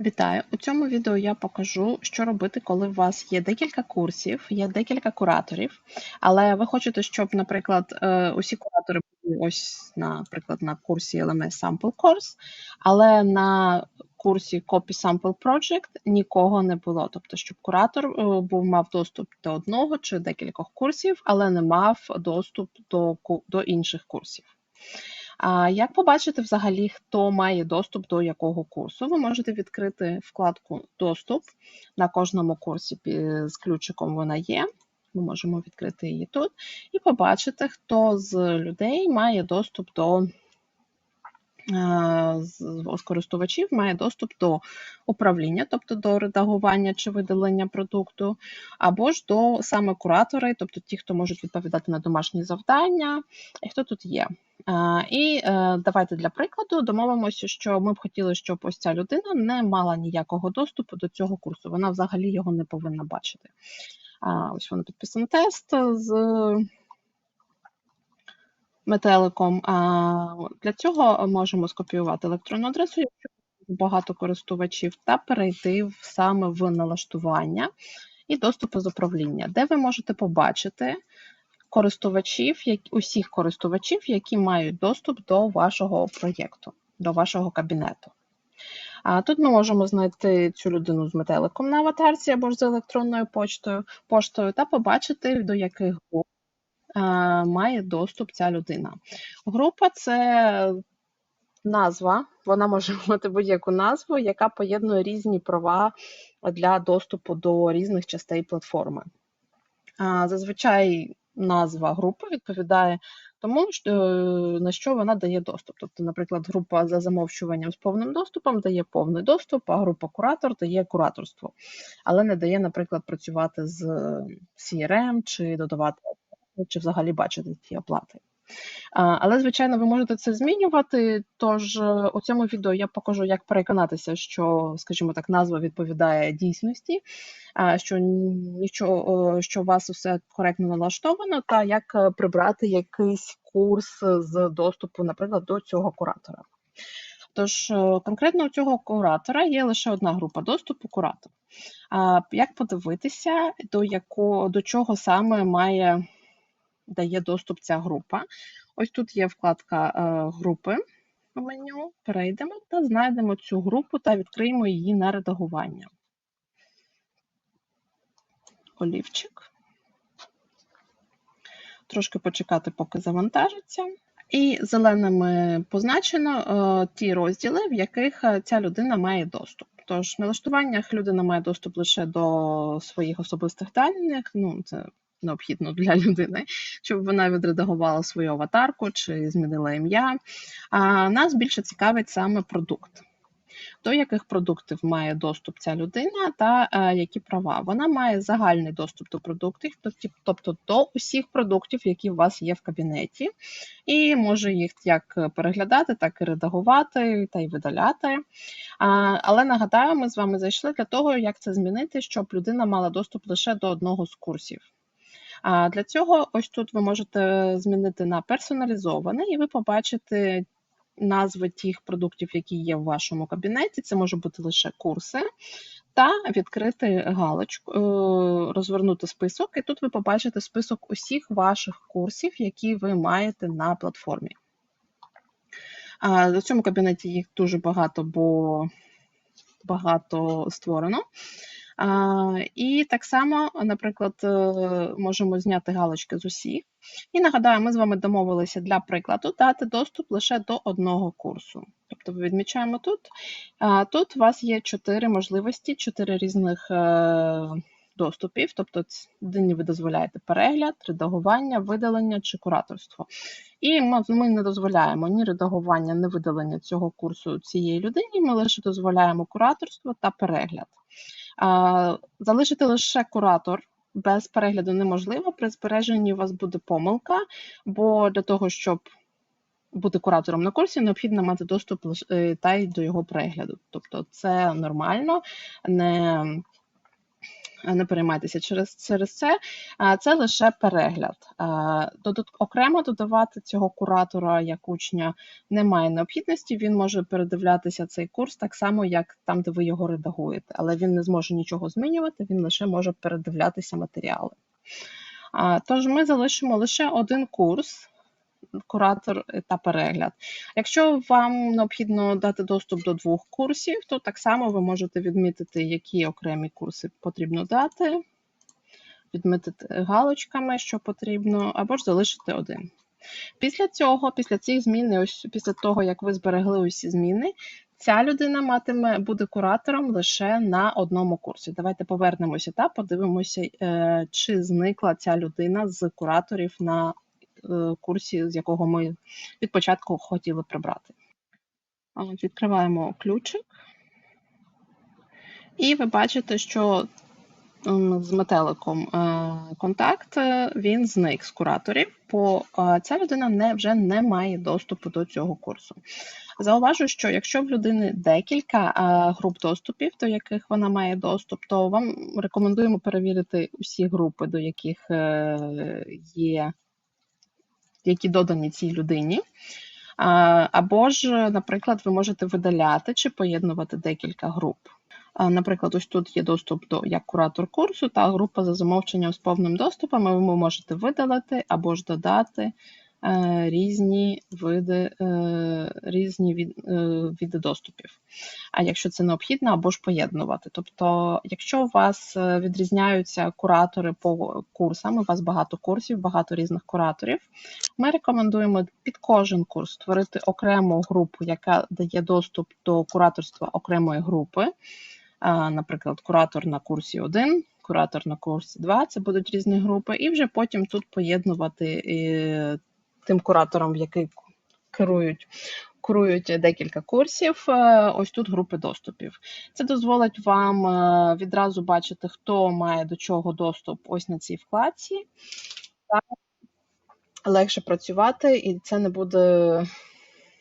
Вітаю! У цьому відео я покажу, що робити, коли у вас є декілька курсів, є декілька кураторів, але ви хочете, щоб, наприклад, е, усі куратори були ось, наприклад, на курсі LMS Sample Course, але на курсі Copy Sample Project нікого не було. Тобто, щоб куратор е, був мав доступ до одного чи декількох курсів, але не мав доступ до, до інших курсів. А як побачити взагалі, хто має доступ до якого курсу? Ви можете відкрити вкладку Доступ на кожному курсі з ключиком вона є. Ми можемо відкрити її тут і побачити, хто з людей має доступ до е, з користувачів має доступ до управління, тобто до редагування чи видалення продукту, або ж до саме куратори, тобто ті, хто можуть відповідати на домашні завдання, і хто тут є. А, І е, давайте для прикладу домовимося, що ми б хотіли, щоб ось ця людина не мала ніякого доступу до цього курсу. Вона взагалі його не повинна бачити. Ось воно підписано тест з метеликом. Для цього можемо скопіювати електронну адресу, якщо багато користувачів, та перейти саме в налаштування і доступи з управління, де ви можете побачити користувачів, усіх користувачів, які мають доступ до вашого проєкту, до вашого кабінету. А тут ми можемо знайти цю людину з метеликом на аватарці або ж з електронною почтою, поштою та побачити, до яких груп е, має доступ ця людина. Група це назва, вона може мати будь-яку назву, яка поєднує різні права для доступу до різних частей платформи. Зазвичай назва групи відповідає тому, е, на що вона дає доступ. Тобто, наприклад, група за замовчуванням з повним доступом дає повний доступ, а група куратор дає кураторство, але не дає, наприклад, працювати з е, CRM чи додавати, чи взагалі бачити ті оплати. Але, звичайно, ви можете це змінювати. Тож е, у цьому відео я покажу, як переконатися, що, скажімо так, назва відповідає дійсності, що нічого, що у вас все коректно налаштовано, та як е, прибрати якийсь курс з доступу, наприклад, до цього куратора. Тож, е, конкретно у цього куратора є лише одна група доступу куратор. Як подивитися, до якого до чого саме має дає доступ ця група? Ось тут є вкладка е, групи в меню. Перейдемо та знайдемо цю групу та відкриємо її на редагування. Олівчик. Трошки почекати, поки завантажиться. І зеленими позначено е, ті розділи, в яких е, ця людина має доступ. Тож в налаштуваннях людина має доступ лише до своїх особистих даних. Ну, це необхідно для людини, щоб вона відредагувала свою аватарку чи змінила ім'я. А нас більше цікавить саме продукт. До яких продуктів має доступ ця людина та е, які права? Вона має загальний доступ до продуктів, тобто- до усіх продуктів, які у вас є в кабінеті, і може їх як переглядати, так і редагувати та й видаляти. Але нагадаю, ми з вами зайшли для того, як це змінити, щоб людина мала доступ лише до одного з курсів. А для цього ось тут ви можете змінити на персоналізований, і ви побачите назви тих продуктів, які є в вашому кабінеті. Це може бути лише курси, та відкрити галочку, е, розвернути список, і тут ви побачите список усіх ваших курсів, які ви маєте на платформі. В цьому кабінеті їх дуже багато, бо багато створено. І так само, наприклад, е, можемо зняти галочки з усіх. І нагадаю, ми з вами домовилися для прикладу дати доступ лише до одного курсу. Тобто ми відмічаємо тут. Тут у вас є чотири можливості, чотири різних е, доступів. Тобто людині ви дозволяєте перегляд, редагування, видалення чи кураторство. І ми не дозволяємо ні редагування, ні видалення цього курсу цієї людині. Ми лише дозволяємо кураторство та перегляд. Залишити лише куратор без перегляду неможливо. При збереженні у вас буде помилка, бо для того, щоб бути куратором на курсі, необхідно мати доступ е, та й до його перегляду. Тобто це нормально, не не переймайтеся через, через це. Це лише перегляд. Додат- Окремо додавати цього куратора як учня немає необхідності. Він може передивлятися цей курс так само, як там, де ви його редагуєте, але він не зможе нічого змінювати, він лише може передивлятися матеріали. Тож ми залишимо лише один курс. Куратор та перегляд. Якщо вам необхідно дати доступ до двох курсів, то так само ви можете відмітити, які окремі курси потрібно дати, відмітити галочками, що потрібно, або ж залишити один. Після цього, після цих змін, ось після того, як ви зберегли усі зміни, ця людина матиме буде куратором лише на одному курсі. Давайте повернемося та подивимося, е, чи зникла ця людина з кураторів на курсі, з якого ми від початку хотіли прибрати. Відкриваємо ключик. І ви бачите, що з метеликом е, контакт е, він зник з кураторів, бо е, ця людина не, вже не має доступу до цього курсу. Зауважу, що якщо в людини декілька е, груп доступів, до яких вона має доступ, то вам рекомендуємо перевірити усі групи, до яких е, є, які додані цій людині. Або ж, наприклад, ви можете видаляти чи поєднувати декілька груп. Наприклад, ось тут є доступ до як куратор курсу та група за замовченням з повним доступом, ви можете видалити або ж додати різні види, е, різні від, е, види доступів. А якщо це необхідно, або ж поєднувати. Тобто, якщо у вас е, відрізняються куратори по курсам, у вас багато курсів, багато різних кураторів, ми рекомендуємо під кожен курс створити окрему групу, яка дає доступ до кураторства окремої групи. Наприклад, куратор на курсі 1, куратор на курсі 2, це будуть різні групи, і вже потім тут поєднувати е, тим куратором, який керують. Курують декілька курсів, е, ось тут групи доступів. Це дозволить вам е, відразу бачити, хто має до чого доступ ось на цій вкладці. Легше працювати, і це не буде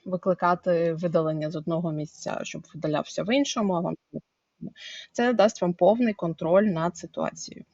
викликати видалення з одного місця, щоб видалявся в іншому. А вам це дасть вам повний контроль над ситуацією.